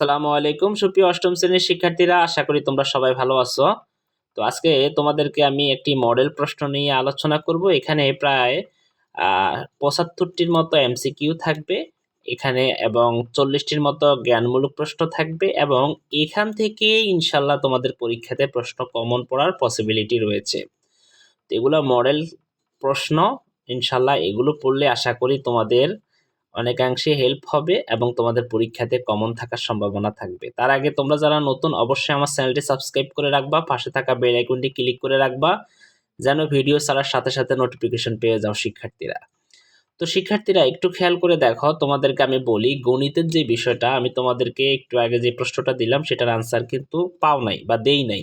আসসালামু আলাইকুম। সুপ্রিয় অষ্টম শ্রেণির শিক্ষার্থীরা, আশা করি তোমরা সবাই ভালো আছো। তো আজকে তোমাদেরকে আমি একটি মডেল প্রশ্ন নিয়ে আলোচনা করব। এখানে প্রায় পঁচাত্তরটির মতো এমসিকিউ থাকবে। এখানে এবং চল্লিশটির মতো জ্ঞানমূলক প্রশ্ন থাকবে এবং এখান থেকে ইনশাল্লাহ তোমাদের পরীক্ষাতে প্রশ্ন কমন পড়ার পসিবিলিটি রয়েছে। তো এগুলো মডেল প্রশ্ন। ইনশাল্লাহ এগুলো পড়লে আশা করি তোমাদের অনেকাংশে হেল্প হবে এবং তোমাদের পরীক্ষাতে কমন থাকার সম্ভাবনা থাকবে। তার আগে তোমরা যারা নতুন, অবশ্যই আমার চ্যানেলটি সাবস্ক্রাইব করে রাখবা, পাশে থাকা বেল আইকনটি ক্লিক করে রাখবা, যেন ভিডিও ছাড়ার সাথে সাথে নোটিফিকেশন পেয়ে যাও শিক্ষার্থীরা। তো শিক্ষার্থীরা, একটু খেয়াল করে দেখো, তোমাদেরকে আমি বলি, গণিতের যে বিষয়টা, আমি তোমাদেরকে একটু আগে যে প্রশ্নটা দিলাম, সেটার আনসার কিন্তু পাও নাই বা দেই নাই।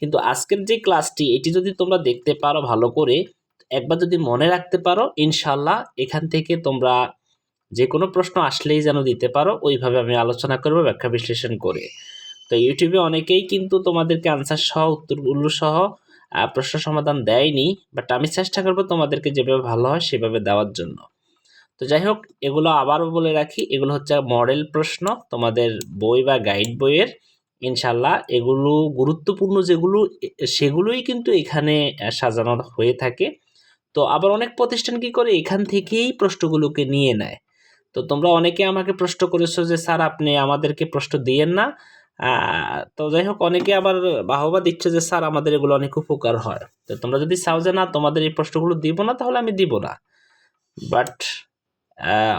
কিন্তু আজকের যে ক্লাসটি এটি যদি তোমরা দেখতে পারো ভালো করে, একবার যদি মনে রাখতে পারো ইনশাল্লাহ এখান থেকে তোমরা যে কোনো প্রশ্ন আসলেই যেন দিতে পারো, ওইভাবে আমি আলোচনা করব, ব্যাখ্যা বিশ্লেষণ করে। তো ইউটিউবে অনেকেই কিন্তু তোমাদেরকে আনসার সহ, উত্তরগুলো সহ প্রশ্ন সমাধান দেয়নি বাট আমি চেষ্টা করব তোমাদেরকে যেভাবে ভালো হয় সেভাবে দেওয়ার জন্য। তো যাই হোক, এগুলো আবারও বলে রাখি, এগুলো হচ্ছে মডেল প্রশ্ন, তোমাদের বই বা গাইড বইয়ের ইনশাল্লাহ এগুলো গুরুত্বপূর্ণ যেগুলো, সেগুলোই কিন্তু এখানে সাজানো হয়ে থাকে। তো আবার অনেক প্রতিষ্ঠান কি করে এখান থেকেই প্রশ্নগুলোকে নিয়ে নেয়। তো তোমরা অনেকে আমাকে প্রশ্ন করেছ যে, স্যার, আপনি আমাদেরকে প্রশ্ন দিয়েন না। তো যাই হোক, অনেকে আবার বাহবা দিচ্ছে যে, স্যার, আমাদের এগুলো অনেক উপকার হয়। তো তোমরা যদি চাও যে, না, তোমাদের এই প্রশ্নগুলো দিব না, তাহলে আমি দিব না। বাট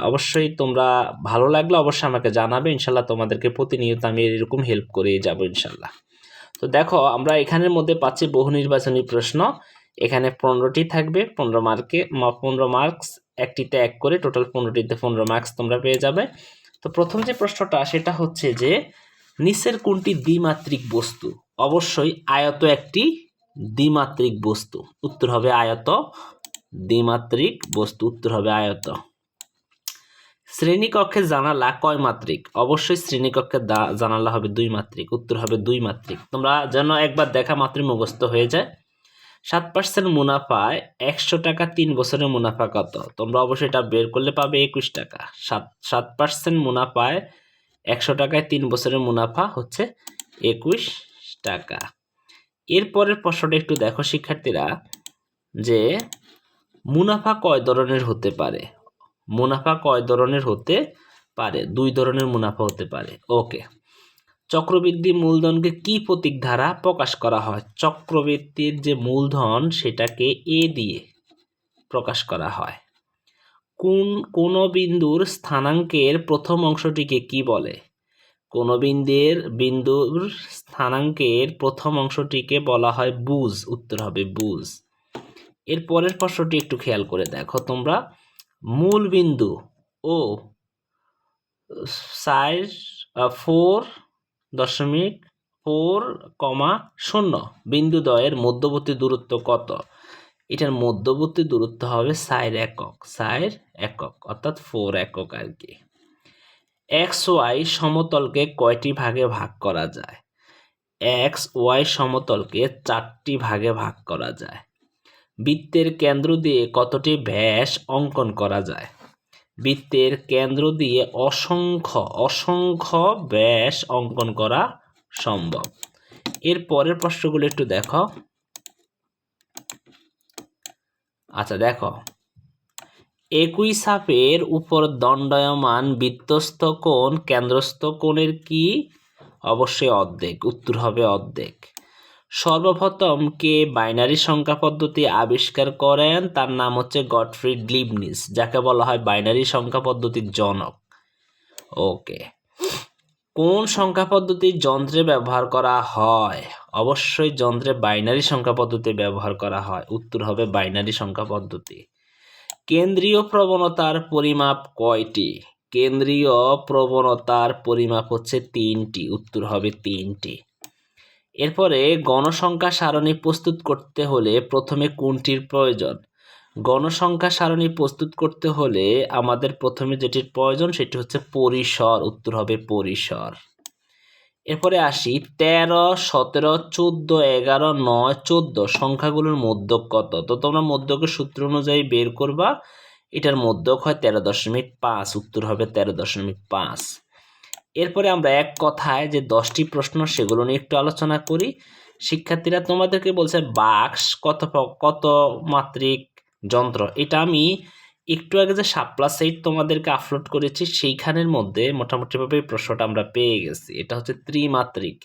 অবশ্যই তোমরা ভালো লাগলে অবশ্যই আমাকে জানাবে। ইনশাল্লাহ তোমাদেরকে প্রতিনিয়ত আমি এরকম হেল্প করে যাব, ইনশাল্লাহ। তো দেখো, আমরা এখানের মধ্যে পাচ্ছি বহু নির্বাচনী প্রশ্ন। এখানে পনেরোটি থাকবে, পনেরো মার্কে পনেরো মার্কস একটিতে এক করে টোটাল পনেরোটিতে পনেরো মার্কস তোমরা পেয়ে যাবে। তো প্রথম যে প্রশ্নটা, সেটা হচ্ছে যে, নিচের কোনটি দ্বিমাত্রিক বস্তু? অবশ্যই আয়ত একটি দ্বিমাত্রিক বস্তু। উত্তর হবে আয়ত দ্বিমাত্রিক বস্তু। উত্তর হবে আয়ত। শ্রেণীকক্ষে জানালা কয় মাত্রিক? অবশ্যই শ্রেণীকক্ষে জানালা হবে দুই মাত্রিক। উত্তর হবে দুই মাত্রিক। তোমরা যেন একবার দেখা মাত্রই মুখস্থ হয়ে যায়। সাত পার্সেন্ট মুনাফায় একশো টাকা তিন বছরের মুনাফা কত? তোমরা অবশ্যই এটা বের করলে পাবে একুশ টাকা। সাত সাত পার্সেন্ট মুনাফায় একশো টাকায় তিন বছরের মুনাফা হচ্ছে একুশ টাকা। এরপরের প্রশ্নটা একটু দেখো শিক্ষার্থীরা, যে মুনাফা কয় ধরনের হতে পারে? মুনাফা কয় ধরনের হতে পারে? দুই ধরনের মুনাফা হতে পারে। ওকে। চক্রবৃদ্ধি মূলধনকে কি প্রতীক দ্বারা প্রকাশ করা হয়? চক্রবৃদ্ধির যে মূলধন, সেটাকে এ দিয়ে প্রকাশ করা হয়। কোন কোন বিন্দুর স্থানাঙ্কের প্রথম অংশটিকে কি বলে? কোন বিন্দুর বিন্দুর স্থানাঙ্কের প্রথম অংশটিকে বলা হয় বুজ, উত্তর হবে বুজ। এর পরের প্রশ্নটি একটু খেয়াল করে দেখো তোমরা। মূল বিন্দু ও সাইজ ফোর দশমিক ফোর কমা শূন্য। বিন্দুদ্বয়ের মধ্যবর্তী দূরত্ব কত? এটার মধ্যবর্তী দূরত্ব হবে সাইর একক সাইর একক, অর্থাৎ ফোর একক আর কি। এক্স ওয়াই সমতলকে কয়টি ভাগে ভাগ করা যায়? এক্স ওয়াই সমতলকে চারটি ভাগে ভাগ করা যায়। বৃত্তের কেন্দ্র দিয়ে কতটি ব্যাস অঙ্কন করা যায়? বৃত্তের কেন্দ্র দিয়ে অসংখ্য অসংখ্য ব্যাস অঙ্কন করা সম্ভব। এর পরের প্রশ্নগুলো একটু দেখো। আচ্ছা দেখো। একই সাপের উপর দণ্ডায়মান বৃত্তস্থ কোণ, কেন্দ্রস্থ কোণের কি? অবশ্যই অর্ধেক, উত্তর হবে অর্ধেক। সর্বপ্রথম কে বাইনারি সংখ্যা পদ্ধতি আবিষ্কার করেন? তার নাম হচ্ছে গডফ্রিড লিবনিস যাকে বলা হয় বাইনারি সংখ্যা পদ্ধতির জনক। ওকে। কোন সংখ্যা পদ্ধতি যন্ত্রে ব্যবহার করা হয়? অবশ্যই যন্ত্রে বাইনারি সংখ্যা পদ্ধতি ব্যবহার করা হয়। উত্তর হবে বাইনারি সংখ্যা পদ্ধতি। কেন্দ্রীয় প্রবণতার পরিমাপ কয়টি? কেন্দ্রীয় প্রবণতার পরিমাপ হচ্ছে তিনটি। উত্তর হবে তিনটি। এরপরে গণসংখ্যা সারণী প্রস্তুত করতে হলে প্রথমে কোনটির প্রয়োজন? গণসংখ্যা সারণী প্রস্তুত করতে হলে আমাদের প্রথমে যেটির প্রয়োজন সেটি হচ্ছে পরিসর, উত্তর হবে পরিসর। এরপরে আসি, তেরো, সতেরো, চোদ্দ, এগারো, নয়, চোদ্দ, সংখ্যাগুলোর মধ্যক কত? তো তোমরা মধ্যকের সূত্র অনুযায়ী বের করবা, এটার মধ্যক হয় তেরো দশমিক পাঁচ, উত্তর হবে তেরো দশমিক পাঁচ। এরপরে আমরা এক কথায় যে দশটি প্রশ্ন সেগুলো নিয়ে একটু আলোচনা করি। শিক্ষার্থীরা তোমাদেরকে বলছে বাক্স, কত কত মাত্রিক যন্ত্র। এটা আমি একটু আগে যে সাপ্লাস এইট তোমাদেরকে আপলোড করেছি, সেইখানের মধ্যে মোটামুটিভাবে প্রশ্নটা আমরা পেয়ে গেছি। এটা হচ্ছে ত্রিমাত্রিক।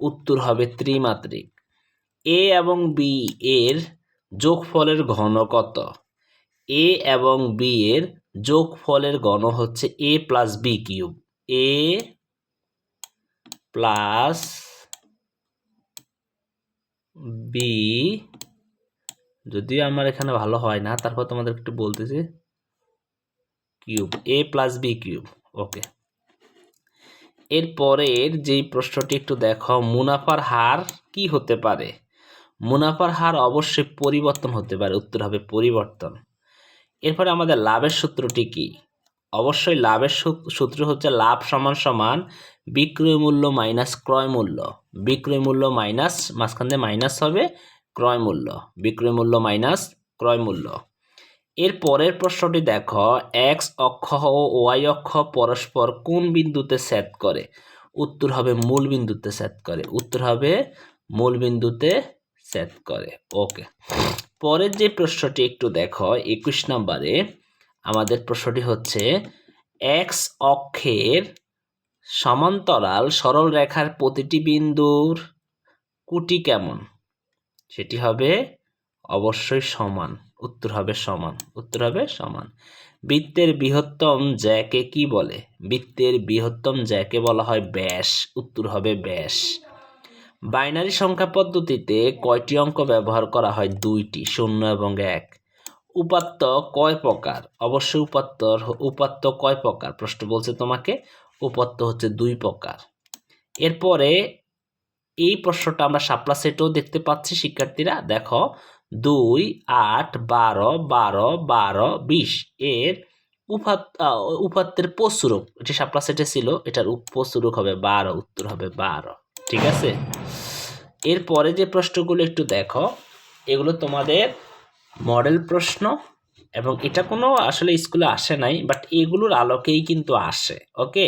উত্তর হবে ত্রিমাত্রিক। এ এবং বি এর যোগফলের ঘন কত? এ এবং বি এর যোগফলের ঘন হচ্ছে A plus B cube A plus B যদিও আমার এখানে ভালো হয় না, তারপর তোমাদের একটু বলতেছি cube A plus B cube okay এরপরের যেই প্রশ্নটি একটু দেখো, মুনাফার হার কি হতে পারে? মুনাফার হার অবশ্যই পরিবর্তন হতে পারে, উত্তর হবে পরিবর্তন। এরপরে আমাদের লাভের সূত্রটি কি? অবশ্যই লাভের সূত্র হচ্ছে লাভ সমান সমান বিক্রয় মূল্য মাইনাস ক্রয় মূল্য। বিক্রয় মূল্য মাইনাস, মাঝখান দিয়ে মাইনাস হবে ক্রয় মূল্য। বিক্রয় মূল্য মাইনাস ক্রয় মূল্য। এর পরের প্রশ্নটি দেখো এক্স অক্ষ ও ওয়াই অক্ষ পরস্পর কোন বিন্দুতে সেট করে? উত্তর হবে মূল বিন্দুতে সেট করে। উত্তর হবে মূল বিন্দুতে সেট করে। ওকে। পরের যে প্রশ্নটি একটু দেখো, একুশ নম্বরে আমাদের প্রশ্নটি হচ্ছে এক্স অক্ষের সমান্তরাল সরল রেখার প্রতিটি বিন্দুর কুটি কেমন? সেটি হবে অবশ্যই সমান, উত্তর হবে সমান, উত্তর হবে সমান। বৃত্তের বৃহত্তম জ্যাকে কি বলে? বৃত্তের বৃহত্তম জ্যাকে বলা হয় ব্যাস, উত্তর হবে ব্যাস। বাইনারি সংখ্যা পদ্ধতিতে কয়টি অঙ্ক ব্যবহার করা হয়? দুইটি, শূন্য এবং এক। উপাত্ত কয় প্রকার? অবশ্যই উপাত্ত উপাত্ত কয় প্রকার? প্রশ্ন বলছে তোমাকে, উপাত্ত হচ্ছে দুই প্রকার। এরপরে এই প্রশ্নটা আমরা সাপলা সেটেও দেখতে পাচ্ছি, শিক্ষার্থীরা। দেখো, দুই, আট, বারো বারো বারো, বিশ। এর উপাত উপাত্তের প্রচুরক এটি সাপলা সেটে ছিল, এটার প্রচুরক হবে বারো, উত্তর হবে বারো। ঠিক আছে? এরপরে যে প্রশ্নগুলো একটু দেখো, এগুলো তোমাদের মডেল প্রশ্ন এবং এটা কোনো আসলে স্কুলে আসে নাই বাট এগুলোর আলোকেই কিন্তু আসে ওকে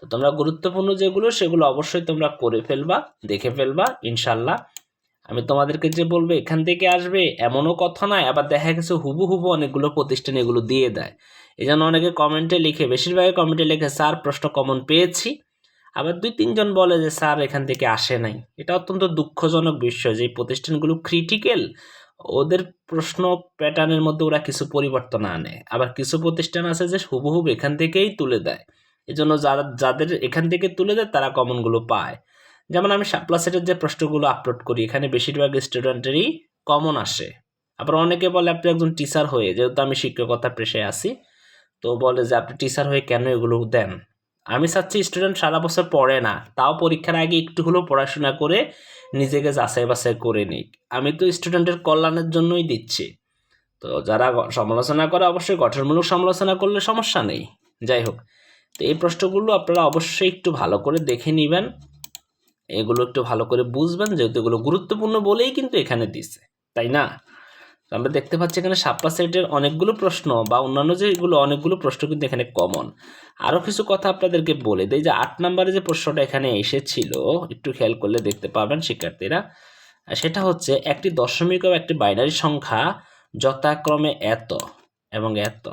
তো তোমরা গুরুত্বপূর্ণ যেগুলো, সেগুলো অবশ্যই তোমরা করে ফেলবা, দেখে ফেলবা, ইনশাল্লাহ। আমি তোমাদেরকে যে বলব, এখান থেকে আসবে, এমনও কথা নয়, আবার দেখা গেছে হুবু হুবু অনেকগুলো প্রতিষ্ঠান এগুলো দিয়ে দেয়। এই জন্য অনেকে কমেন্টে লিখে, বেশিরভাগই কমেন্টে লিখে, স্যার, প্রশ্ন কমন পেয়েছি। আবার দুই তিনজন বলে যে, স্যার, এখান থেকে আসে নাই। এটা অত্যন্ত দুঃখজনক বিষয় যে প্রতিষ্ঠানগুলো ক্রিটিক্যাল ওদের প্রশ্ন প্যাটার্নের মধ্যে ওরা কিছু পরিবর্তন আনে। আবার কিছু প্রতিষ্ঠান আছে যে হুবহুব এখান থেকেই তুলে দেয়। এই জন্য যারা, যাদের এখান থেকে তুলে দেয়, তারা কমনগুলো পায়। যেমন আমি সাপ্লা সেটের যে প্রশ্নগুলো আপলোড করি, এখানে বেশিরভাগ স্টুডেন্টেরই কমন আসে। আবার অনেকে বলে, আপনি একজন টিচার হয়ে, যেহেতু আমি শিক্ষকতা পেশায় আছি, তো বলে যে, আপনি টিচার হয়ে কেন এগুলো দেন? আমি চাচ্ছি স্টুডেন্ট সারা বছর পড়ে না, তাও পরীক্ষার আগে একটু হলেও পড়াশোনা করে নিজেকে যাচাই বাছাই করে নিক। আমি তো স্টুডেন্টের কল্যাণের জন্যই দিচ্ছি। তো যারা সমালোচনা করে অবশ্যই গঠনমূলক সমালোচনা করলে সমস্যা নেই। যাই হোক, তো এই প্রশ্নগুলো আপনারা অবশ্যই একটু ভালো করে দেখে নেবেন। এগুলো একটু ভালো করে বুঝবেন, যেহেতু এগুলো গুরুত্বপূর্ণ বলেই কিন্তু এখানে দিছে, তাই না? আমরা দেখতে পাচ্ছি এখানে সাপ্পা সেটের অনেকগুলো প্রশ্ন বা অন্যান্য যেগুলো অনেকগুলো প্রশ্ন কিন্তু এখানে কমন আরও কিছু কথা আপনাদেরকে বলে দেয় যে আট নম্বরে যে প্রশ্নটা এখানে এসেছিল, একটু খেয়াল করলে দেখতে পাবেন শিক্ষার্থীরা। সেটা হচ্ছে, একটি দশমিক ও একটি বাইনারি সংখ্যা যথাক্রমে এত এবং এত।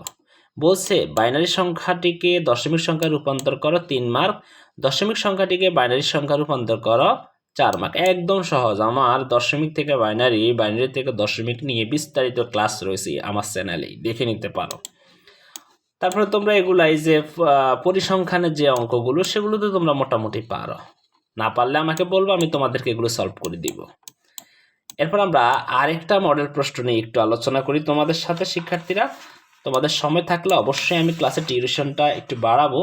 বলছে, বাইনারি সংখ্যাটিকে দশমিক সংখ্যা রূপান্তর করো তিন মার্ক, দশমিক সংখ্যাটিকে বাইনারি সংখ্যা রূপান্তর করো চার মার্ক একদম সহজ। আমার দশমিক থেকে বাইনারি বাইনারি থেকে দশমিক নিয়ে বিস্তারিত ক্লাস রয়েছে আমার চ্যানেলেই দেখে নিতে পারো। তারপরে তোমরা এগুলো এই যে পরিসংখ্যানের যে অঙ্কগুলো সেগুলো তো তোমরা মোটামুটি পারো। না পারলে আমাকে বলব, আমি তোমাদেরকে এগুলো সলভ করে দিব। এরপর আমরা আরেকটা মডেল প্রশ্ন নিয়ে একটু আলোচনা করি তোমাদের সাথে, শিক্ষার্থীরা। তোমাদের সময় থাকলে অবশ্যই আমি ক্লাসে টিউশনটা একটু বাড়াবো।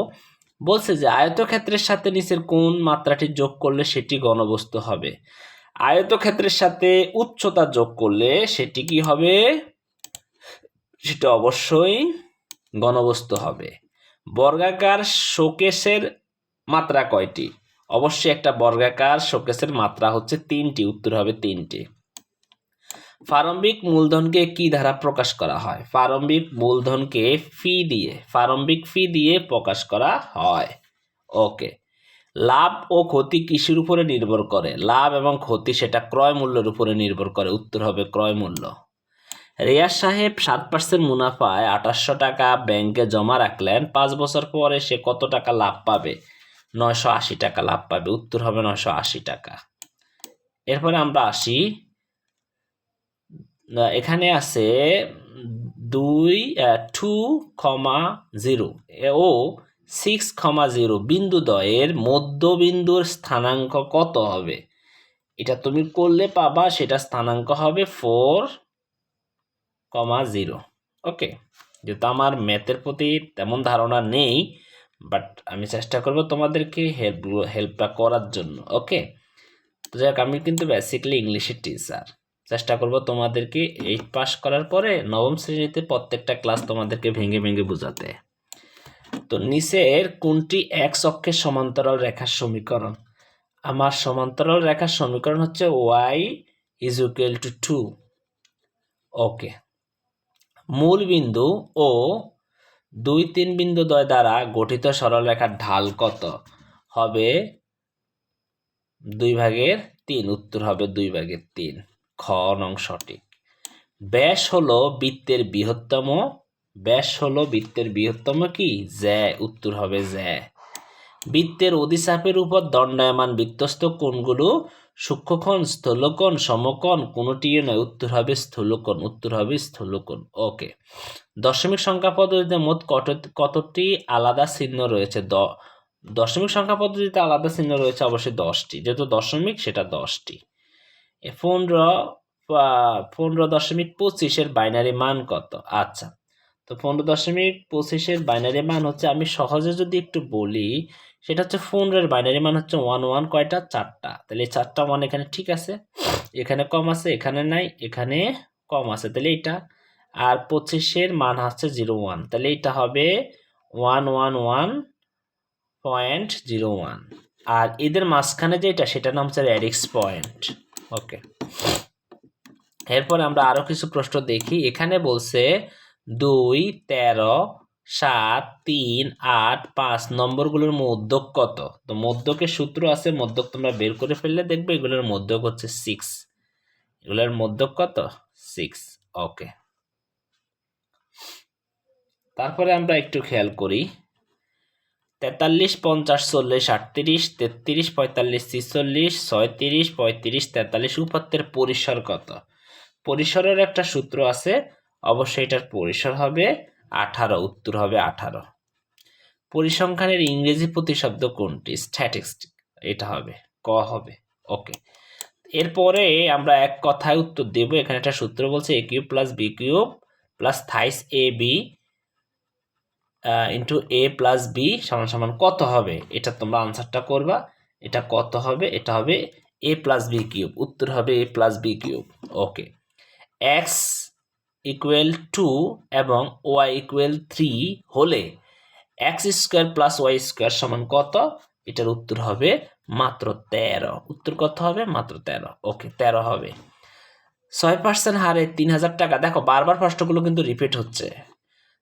বলছে যে আয়তক্ষেত্রের সাথে নিচের কোন মাত্রাটি যোগ করলে সেটি ঘনবস্তু হবে? আয়তক্ষেত্রের সাথে উচ্চতা যোগ করলে সেটি কি হবে? সেটা অবশ্যই ঘনবস্তু হবে। বর্গাকার শোকেসের মাত্রা কয়টি? অবশ্যই একটা বর্গাকার শোকেসের মাত্রা হচ্ছে তিনটি, উত্তর হবে তিনটি। প্রারম্ভিক মূলধনকে কি দ্বারা প্রকাশ করা হয়? প্রারম্ভিক মূলধনকে ফি দিয়ে, প্রারম্ভিক ফি দিয়ে প্রকাশ করা হয়। ওকে। লাভ ও ক্ষতি কিসের উপরে নির্ভর করে? লাভ এবং ক্ষতি সেটা ক্রয় মূল্যের উপরে নির্ভর করে। উত্তর হবে ক্রয় মূল্য। রিয়াজ সাহেব সাত পার্সেন্ট মুনাফায় আঠাশশো টাকা ব্যাংকে জমা রাখলেন। পাঁচ বছর পরে সে কত টাকা লাভ পাবে? নয়শো আশি টাকা লাভ পাবে। উত্তর হবে নয়শো আশি টাকা। এরপরে আমরা আসি এখানে আছে দুই টু কমা জিরো ও সিক্স কমা জিরো বিন্দু দয়ের মধ্যবিন্দুর স্থানাঙ্ক কত হবে? এটা তুমি করলে পাবা সেটা স্থানাঙ্ক হবে ফোর কমা জিরো ওকে যেহেতু আমার ম্যাথের প্রতি তেমন ধারণা নেই বাট আমি চেষ্টা করব তোমাদেরকে হেল্প হেল্পটা করার জন্য। ওকে তো যাই হোক, আমি কিন্তু বেসিক্যালি ইংলিশের টিচার চেষ্টা করব তোমাদেরকে এইট পাস করার পরে নবম শ্রেণীতে প্রত্যেকটা ক্লাস তোমাদেরকে ভেঙে ভেঙে বোঝাতে। তো নিচের কোনটি এক অক্ষের সমান্তরাল রেখার সমীকরণ? আমার সমান্তরাল রেখার সমীকরণ হচ্ছে Y is equal to two. Okay. মূল বিন্দু ও দুই তিন বিন্দু দ্বয় দ্বারা গঠিত সরলরেখার ঢাল কত? হবে দুই ভাগের তিন, উত্তর হবে দুই ভাগের তিন। খ, নং সঠিক। ব্যাস হলো বৃত্তের বৃহত্তম, ব্যাস হলো বৃত্তের বৃহত্তম কি? জ্যা, উত্তর হবে জ্যা। বৃত্তের অধিচাপের উপর দণ্ডায়মান বৃত্তস্থ কোণগুলো সূক্ষ্মকোণ, স্থূলকোণ, সমকোণ কোনটিও নয়, উত্তর হবে স্থূলকোণ, উত্তর হবে স্থূলকোণ। ওকে দশমিক সংখ্যা পদ্ধতিতে মোট কত, কতটি আলাদা চিহ্ন রয়েছে? দ, দশমিক সংখ্যা পদ্ধতিতে আলাদা চিহ্ন রয়েছে অবশ্যই দশটি, যেহেতু দশমিক সেটা দশটি। পনেরো পনেরো দশমিক পঁচিশের বাইনারি মান কত? আচ্ছা তো পনেরো দশমিক পঁচিশের বাইনারি মান হচ্ছে, আমি সহজে যদি একটু বলি, সেটা হচ্ছে পনেরোর বাইনারি মান হচ্ছে ওয়ান ওয়ান কয়টা? চারটা। তাহলে এই চারটা ওয়ান এখানে ঠিক আছে। এখানে কম আছে, এখানে নাই, এখানে কম আছে, তাহলে এটা আর পঁচিশের মান হচ্ছে জিরো ওয়ান তাহলে এটা হবে one one one point zero one আর এদের মাঝখানে যেটা সেটার নাম হচ্ছে র্যাডিক্স পয়েন্ট ওকে এরপরে আমরা আরও কিছু প্রশ্ন দেখি। এখানে বলছে দুই, তেরো, সাত, তিন, আট, পাঁচ নম্বরগুলোর মধ্যক কত? তো মধ্যকের সূত্র আছে, মধ্যক তোমরা বের করে ফেললে দেখবে এগুলোর মধ্যক হচ্ছে সিক্স এগুলোর মধ্যক কত? সিক্স ওকে তারপরে আমরা একটু খেয়াল করি। তেতাল্লিশ, পঞ্চাশ, চল্লিশ, আটত্রিশ, তেত্রিশ, পঁয়তাল্লিশ, ছিচল্লিশ, ছয়ত্রিশ, পঁয়ত্রিশ, তেতাল্লিশ উপাত্তের পরিসর কত? পরিসরের একটা সূত্র আছে, অবশ্যই এটার পরিসর হবে আঠারো, উত্তর হবে আঠারো। পরিসংখ্যানের ইংরেজি প্রতিশব্দ কোনটি? স্ট্যাটিস্টিক এটা হবে, ক হবে, ওকে। এরপরে আমরা এক কথায় উত্তর দেব, এখানে একটা সূত্র বলছে A cube plus B cube plus thrice A B into A plus B সমান সমান কত হবে? এটা তোমরা আনসারটা করবা। এটা কত হবে? এটা হবে এ প্লাস বি কিউব উত্তর হবে A plus B cube okay X equal to এবং ওয়াই ইকুয়েল থ্রি হলে X square plus Y square সমান কত? এটার উত্তর হবে মাত্র তেরো। উত্তর কত হবে? মাত্র তেরো। ওকে তেরো হবে। ছয় পার্সেন্ট হারে তিন হাজার টাকা। দেখো, বারবার প্রশ্নগুলো কিন্তু রিপিট হচ্ছে।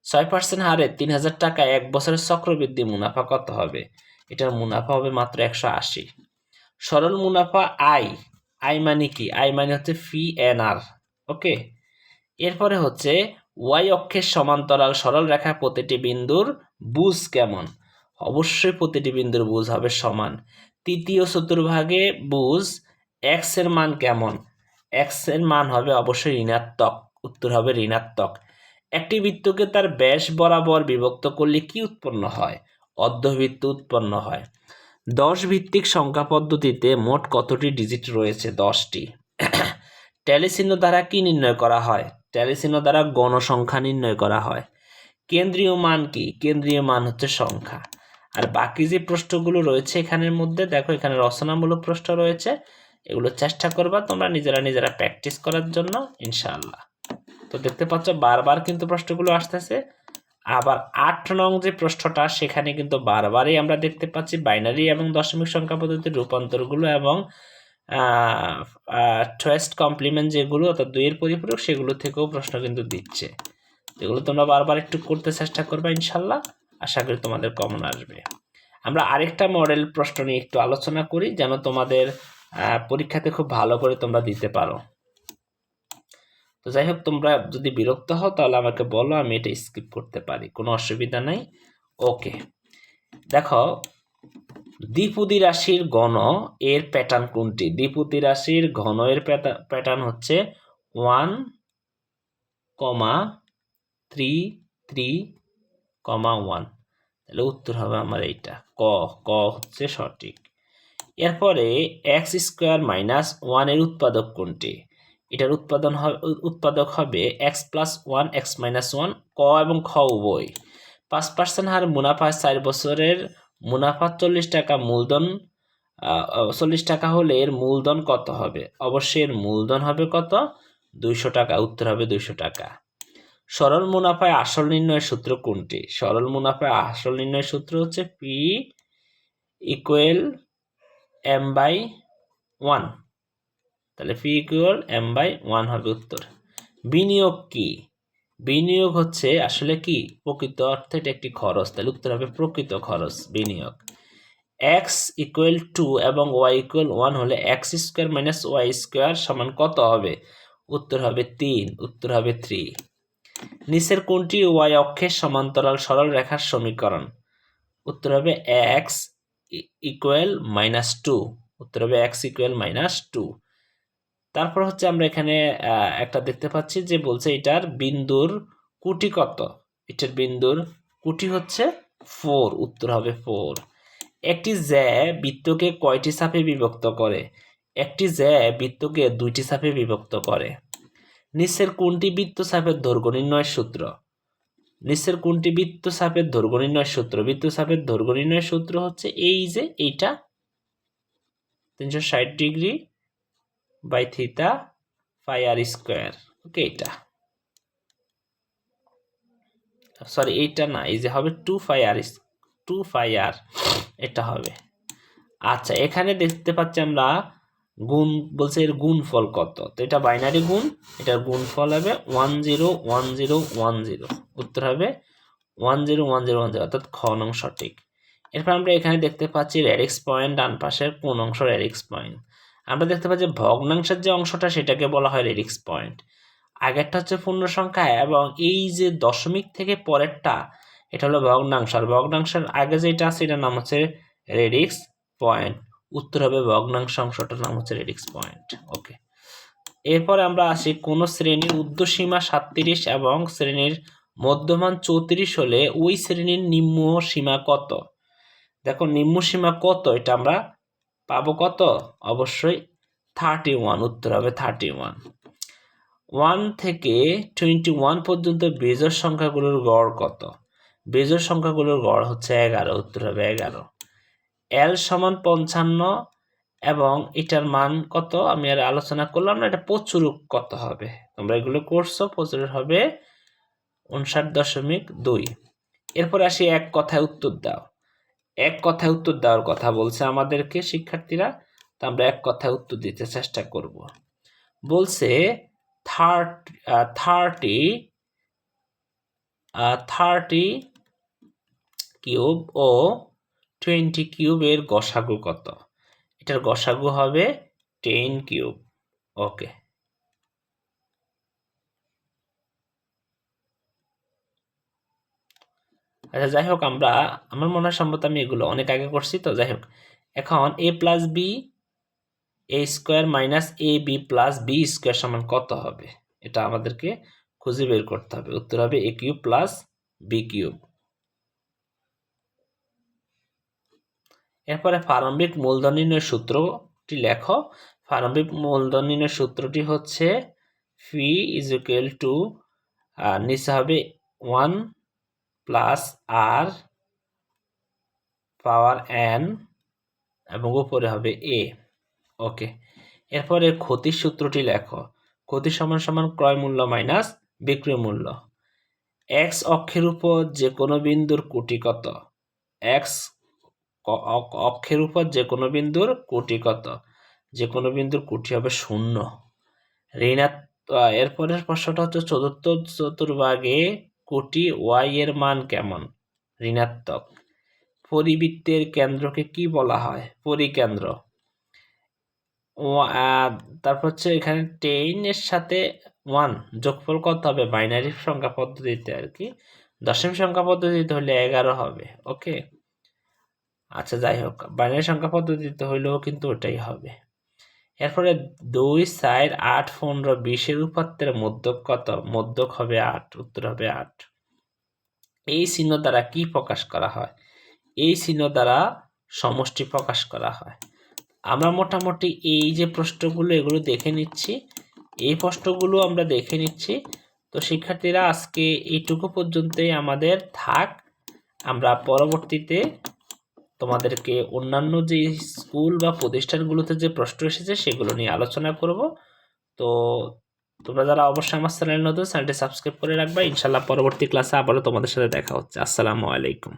ছয় পার্সেন্ট হারে তিন হাজার টাকা এক বছরের চক্রবৃদ্ধি মুনাফা কত হবে? এটার মুনাফা হবে মাত্র একশো আশি। সরল মুনাফা আই। আই মানে কি? আই মানে হচ্ছে ফি এন আর ওকে এরপরে হচ্ছে ওয়াই অক্ষের সমান্তরাল সরল রেখা প্রতিটি বিন্দুর বুঝ কেমন? অবশ্যই প্রতিটি বিন্দুর বুঝ হবে সমান। তৃতীয় চতুর্ভাগে বুঝ এক্সের মান কেমন? এক্সের মান হবে অবশ্যই ঋণাত্মক, উত্তর হবে ঋণাত্মক। একটি বৃত্তকে তার ব্যাস বরাবর বিভক্ত করলে কি উৎপন্ন হয়? অর্ধবৃত্ত উৎপন্ন হয়। দশ ভিত্তিক সংখ্যা পদ্ধতিতে মোট কতটি ডিজিট রয়েছে? দশটি। ট্যালি চিহ্ন দ্বারা কি নির্ণয় করা হয়? ট্যালি চিহ্ন দ্বারা গণসংখ্যা নির্ণয় করা হয়। কেন্দ্রীয় মান কি? কেন্দ্রীয় মান হচ্ছে সংখ্যা। আর বাকি যে প্রশ্নগুলো রয়েছে এখানের মধ্যে, দেখো এখানে রচনামূলক প্রশ্ন রয়েছে। এগুলো চেষ্টা করবা তোমরা নিজেরা নিজেরা প্র্যাকটিস করার জন্য, ইনশাআল্লাহ। তো দেখতে পাচ্ছ বারবার কিন্তু প্রশ্নগুলো আসতেছে। আবার আট নং যে প্রশ্নটা, সেখানে কিন্তু বারবারই আমরা দেখতে পাচ্ছি বাইনারি এবং দশমিক সংখ্যা পদ্ধতির রূপান্তরগুলো এবং টোয়েস্ট কমপ্লিমেন্ট যেগুলো, অর্থাৎ দুইয়ের পরিপূরক, সেগুলো থেকেও প্রশ্ন কিন্তু দিচ্ছে। এগুলো তোমরা বারবার একটু করতে চেষ্টা করবে ইনশাল্লাহ। আশা করি তোমাদের কমন আসবে। আমরা আরেকটা মডেল প্রশ্ন নিয়ে একটু আলোচনা করি, যেন তোমাদের পরীক্ষাতে খুব ভালো করে তোমরা দিতে পারো। তো যাই হোক, তোমরা যদি বিরক্ত হও, তাহলে আমাকে বলো, আমি এটা স্কিপ করতে পারি, কোনো অসুবিধা নাই। ওকে দেখো, দ্বিপদী রাশির ঘন এর প্যাটার্ন কোনটি? দ্বিপদী রাশির ঘন এর প্যাটার্ন হচ্ছে one comma three three comma one তাহলে উত্তর হবে আমার এইটা, ক ক হচ্ছে সঠিক। এরপরে এক্স স্কোয়ার মাইনাস ওয়ানের উৎপাদক কোনটি? এটার উৎপাদন হবে উৎপাদক হবে X plus one X minus one ক এবং খ উভয়। পাঁচ পার্সেন্ট হার মুনাফা চার বছরের মুনাফা চল্লিশ টাকা মূলধন চল্লিশ টাকা হলে এর মূলধন কত হবে? অবশ্যই এর মূলধন হবে কত? দুইশো টাকা, উত্তর হবে দুইশো টাকা। সরল মুনাফায় আসল নির্ণয়ের সূত্র কোনটি? সরল মুনাফায় আসল নির্ণয়ের সূত্র হচ্ছে P equal M by one তাহলে P equal M by one হবে উত্তর। বিনিয়োগ কি? বিনিয়োগ হচ্ছে আসলে কি? প্রকৃত অর্থে এটা একটি খরচ। তাহলে উত্তর হবে প্রকৃত খরচ, বিনিয়োগ। এক্স ইকুয়াল টু এবং ওয়াই ইকুয়াল ওয়ান হলে X square minus Y square সমান কত হবে? উত্তর হবে তিন, উত্তর হবে থ্রি নিচের কোনটি ওয়াই অক্ষের সমান্তরাল সরল রেখার সমীকরণ? উত্তর হবে এক্স ইকুয়াল মাইনাস টু উত্তর হবে এক্স ইকুয়াল মাইনাস টু তারপর হচ্ছে আমরা এখানে একটা দেখতে পাচ্ছি যে বলছে এটার বিন্দুর কুটি কত? এটার বিন্দুর কুটি হচ্ছে ফোর উত্তর হবে ফোর একটি জ্যা বৃত্তকে কয়টি সাপে বিভক্ত করে? একটি জ্যা বৃত্তকে দুইটি সাপে বিভক্ত করে। নিচের কোনটি বৃত্ত সাপের দৈর্ঘ্য নির্ণয়ের সূত্র? নিচের কোনটি বৃত্ত সাপের দৈর্ঘ্য নির্ণয়ের সূত্র? বৃত্ত সাপের দৈর্ঘ্য নির্ণয়ের সূত্র হচ্ছে এই যে এইটা। তিনশো ষাট degree by theta pi r square okay এটা সরি এইটা না, এই যে হবে two pi r two pi r এটা হবে। আচ্ছা এখানে দেখতে পাচ্ছি আমরা গুণ, বলছে এর গুণফল কত? তো এটা বাইনারি গুণ, এটার গুণফল হবে one zero one zero one zero উত্তর হবে one zero one zero one zero অর্থাৎ খ নং সঠিক। এরপর আমরা এখানে দেখতে পাচ্ছি রেডিক্স পয়েন্ট ডান পাশের কোন অংশ রেডিক্স পয়েন্ট আমরা দেখতে পাই যে ভগ্নাংশের যে অংশটা সেটাকে বলা হয় রেডিক্স পয়েন্ট। আগেরটা হচ্ছে পূর্ণ সংখ্যা এবং এই যে দশমিক থেকে পরেরটা, এটা হলো ভগ্নাংশ। আর ভগ্নাংশের আগে যেটা আছে, এটার নাম হচ্ছে রেডিক্স পয়েন্ট। উত্তর হবে ভগ্নাংশ অংশটার নাম হচ্ছে রেডিক্স পয়েন্ট। ওকে। এরপরে আমরা আসি, কোন শ্রেণির উর্ধ্বসীমা সাতত্রিশ এবং শ্রেণির মধ্যমান চৌত্রিশ হলে ওই শ্রেণির নিম্ন সীমা কত? দেখো, নিম্ন সীমা কত? এটা আমরা পাবো কত? অবশ্যই থার্টি ওয়ান উত্তর হবে থার্টি ওয়ান ওয়ান থেকে টোয়েন্টি ওয়ান পর্যন্ত বেজোর সংখ্যাগুলোর গড় কত? বেজোর সংখ্যাগুলোর গড় হচ্ছে এগারো, উত্তর হবে এগারো। এল সমান পঞ্চান্ন এবং এটার মান কত? আমি আর আলোচনা করলাম না, এটা প্রচুর কত হবে? তোমরা এগুলো করছ, প্রচুর হবে। উনষাট দশমিক দুই। এরপরে আসি এক কথায় উত্তর দাও। এক কথায় উত্তর দেওয়ার কথা বলছে আমাদেরকে শিক্ষার্থীরা, তা আমরা এক কথায় উত্তর দিতে চেষ্টা করব। বলছে থার্ট থার্টি থার্টি কিউব ও টোয়েন্টি কিউবের গসাগু কত? এটার গসাগু হবে টেন কিউব ওকে আচ্ছা যাই হোক আমরা, আমার মনে হয় সম্ভবত আমি এগুলো অনেক আগে করছি, তো যাই হোক। এখন A plus B A square minus A B plus B square সমান কত হবে? এটা আমাদেরকে খুঁজে বের করতে হবে। উত্তর হবে A cube plus B cube এরপরে প্রারম্ভিক মূলধন নির্ণয়ের সূত্রটি লেখো। প্রারম্ভিক মূলধন নির্ণয়ের সূত্রটি হচ্ছে ফি ইজ ইকুয়াল টু নিচে হবে one plus R power N এবং উপরে হবে এ। ওকে। এরপরে ক্ষতির সূত্রটি লেখো। ক্ষতি সমান সমান ক্রয় মূল্য মাইনাস বিক্রয় মূল্য। এক্স অক্ষের উপর যে কোনো বিন্দুর কোটি কত? এক্স অক্ষের উপর যে কোনো বিন্দুর কোটি কত? যে কোনো বিন্দুর কোটি হবে শূন্য। ঋণাত এরপরের প্রশ্নটা হচ্ছে চতুর্থ চতুর্ভাগে কোটি ওয়াই এর মান কেমন? ঋণাত্মক। পরিবৃত্তের কেন্দ্রকে কি বলা হয়? পরিকেন্দ্র। তারপর হচ্ছে এখানে টেন এর সাথে ওয়ান যোগফল কত হবে? বাইনারি সংখ্যা পদ্ধতিতে আর কি। দশম সংখ্যা পদ্ধতিতে হলে এগারো হবে, ওকে? আচ্ছা যাই হোক, বাইনারি সংখ্যা পদ্ধতিতে হইলেও কিন্তু ওটাই হবে। এরপরে দুই, চার, আট, পনেরো, বিশের উপাত্তের মধ্যক কত? মধ্যক হবে আট, উত্তর হবে আট। এই চিহ্ন দ্বারা কি প্রকাশ করা হয়? এই চিহ্ন দ্বারা সমষ্টি প্রকাশ করা হয়। আমরা মোটামুটি এই যে প্রশ্নগুলো, এগুলো দেখে নিচ্ছি। এই প্রশ্নগুলো আমরা দেখে নিচ্ছি। তো শিক্ষার্থীরা আজকে এইটুকু পর্যন্তই আমাদের থাক। আমরা পরবর্তীতে তোমাদেরকে অন্যান্য যে স্কুল বা প্রতিষ্ঠানগুলোতে যে প্রশ্ন এসেছে সেগুলো নিয়ে আলোচনা করব। তো তোমরা যারা অবশ্যই আমার চ্যানেল নতুন, চ্যানেলটি সাবস্ক্রাইব করে রাখবা। ইনশাল্লাহ পরবর্তী ক্লাসে আবারও তোমাদের সাথে দেখা হচ্ছে। আসসালামু আলাইকুম।